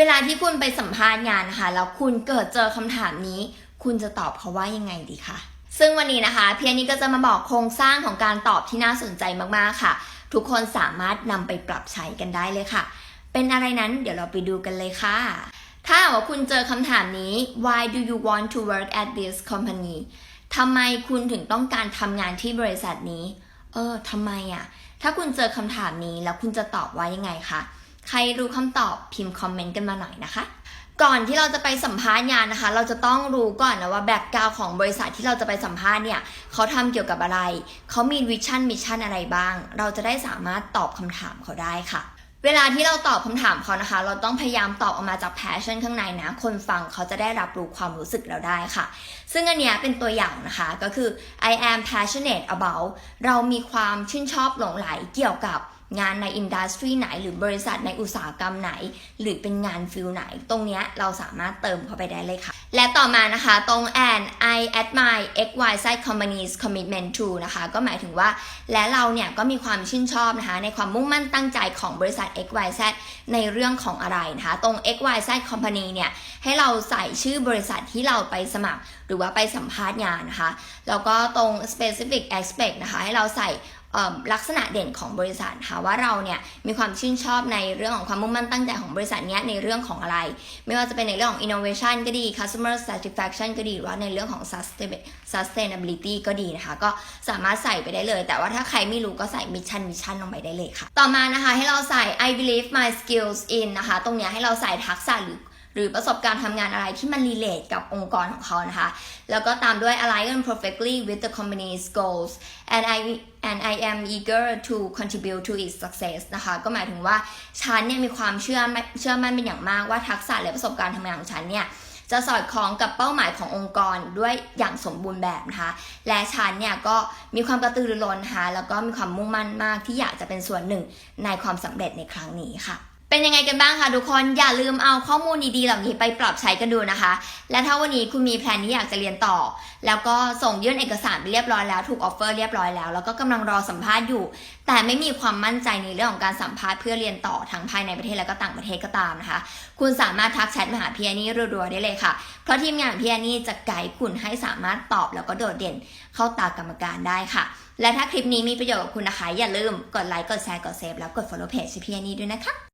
เวลาที่คุณไปสัมภาษณ์งานนะคะแล้วคุณเกิดเจอคำถามนี้ คุณจะตอบเขาว่ายังไงดีคะซึ่งวันนี้นะคะ เพียนี่ก็จะมาบอกโครงสร้างของการตอบที่น่าสนใจมากๆค่ะ ทุกคนสามารถนำไปปรับใช้กันได้เลยค่ะ เป็นอะไรนั้นเดี๋ยวเราไปดูกันเลยค่ะ ถ้าว่าคุณเจอคำถามนี้ why do you want to work at this company ทำไมคุณถึงต้องการทำงานที่บริษัทนี้ เออทำไมอะ่ะถ้าคุณเจอคำถามนี้แล้วคุณจะตอบว่ายังไงคะ ใครรู้คำตอบพิมพ์คอมเมนต์กันมาหน่อยนะคะ ก่อนที่เราจะไปสัมภาษณ์งานนะคะ เราจะต้องรู้ก่อนนะว่าแบ็กกราวของบริษัทที่เราจะไปสัมภาษณ์เนี่ยเขาทำเกี่ยวกับอะไร เขามีวิชั่นมิชชั่นอะไรบ้าง เราจะได้สามารถตอบคำถามเขาได้ค่ะเวลาที่เราตอบคำถามเขานะคะ เราต้องพยายามตอบออกมาจากแพชชั่นข้างในนะ คนฟังเขาจะได้รับรู้ความรู้สึกเราได้ค่ะ ซึ่งอันนี้เป็นตัวอย่างนะคะก็คือ I am passionate about เรามีความชื่นชอบหลงไหลเกี่ยวกับ งานในอินดัสทรีไหน หรือบริษัทในอุตสาหกรรมไหน หรือเป็นงานฟิลไหน ตรงเนี้ยเราสามารถเติมเข้าไปได้เลยค่ะ และต่อมานะคะตรง and I admire XYZ companies commitment to นะคะ ก็หมายถึงว่า และเราเนี่ยก็มีความชื่นชอบนะคะ ในความมุ่งมั่นตั้งใจของบริษัท XYZ ในเรื่องของอะไรนะคะ ตรง XYZ company เนี่ย ให้เราใส่ชื่อบริษัทที่เราไปสมัคร หรือว่าไปสัมภาษณ์งานนะคะ แล้วก็ตรง specific aspect นะคะ ให้เราใส่ ลักษณะเด่นของบริษัทค่ะว่าเราเนี่ยมีความชื่นชอบในเรื่องของความมุ่งมั่นตั้งใจของบริษัทนี้ในเรื่องของอะไร ไม่ว่าจะเป็นในเรื่องของ innovation ก็ดี customer satisfaction ก็ดีหรือว่าในเรื่องของ sustainability ก็ดีนะคะ ก็สามารถใส่ไปได้เลย แต่ว่าถ้าใครไม่รู้ก็ใส่ mission vision ลงไปได้เลยค่ะ ต่อมานะคะให้เราใส่ I believe my skills in นะคะ ตรงนี้ให้เราใส่ทักษะหรือ หรือประสบการณ์ทำงานอะไรที่มันรีเลทกับองค์กรของเขานะคะ แล้วก็ตามด้วย align perfectly with the company's goals and I and I am eager to contribute to its success นะคะ ก็หมายถึงว่าฉันเนี่ยมีความเชื่อมั่นเชื่อมั่นเป็นอย่างมากว่าทักษะและประสบการณ์ทำงานของฉันเนี่ยจะสอดคล้องกับเป้าหมายขององค์กรด้วยอย่างสมบูรณ์แบบนะคะ และฉันเนี่ยก็มีความกระตือรือร้นนะคะแล้วก็มีความมุ่งมั่นมากที่อยากจะเป็นส่วนหนึ่งในความสำเร็จในครั้งนี้ค่ะ เป็นยังไงกันบ้างคะทุกคน อย่าลืมเอาข้อมูลดีๆเหล่านี้ไปปรับใช้กันดูนะคะ และถ้าวันนี้คุณมีแพลนที่อยากจะเรียนต่อ แล้วก็ส่งยื่นเอกสารไปเรียบร้อยแล้ว ถูกออฟเฟอร์เรียบร้อยแล้ว แล้วก็กำลังรอสัมภาษณ์อยู่ แต่ไม่มีความมั่นใจในเรื่องของการสัมภาษณ์เพื่อเรียนต่อทั้งภายในประเทศและก็ต่างประเทศก็ตามนะคะ คุณสามารถทักแชทมาหาพี่แอนนี่รัวๆได้เลยค่ะ เพราะทีมงานพี่แอนนี่จะไกด์คุณให้สามารถตอบแล้วก็โดดเด่นเข้าตากรรมการได้ค่ะและถ้าคลิปนี้มีประโยชน์กับคุณนะคะ อย่าลืมกดไลค์ กดแชร์ กดเซฟแล้วกด follow page พี่แอนนี่ด้วยนะคะ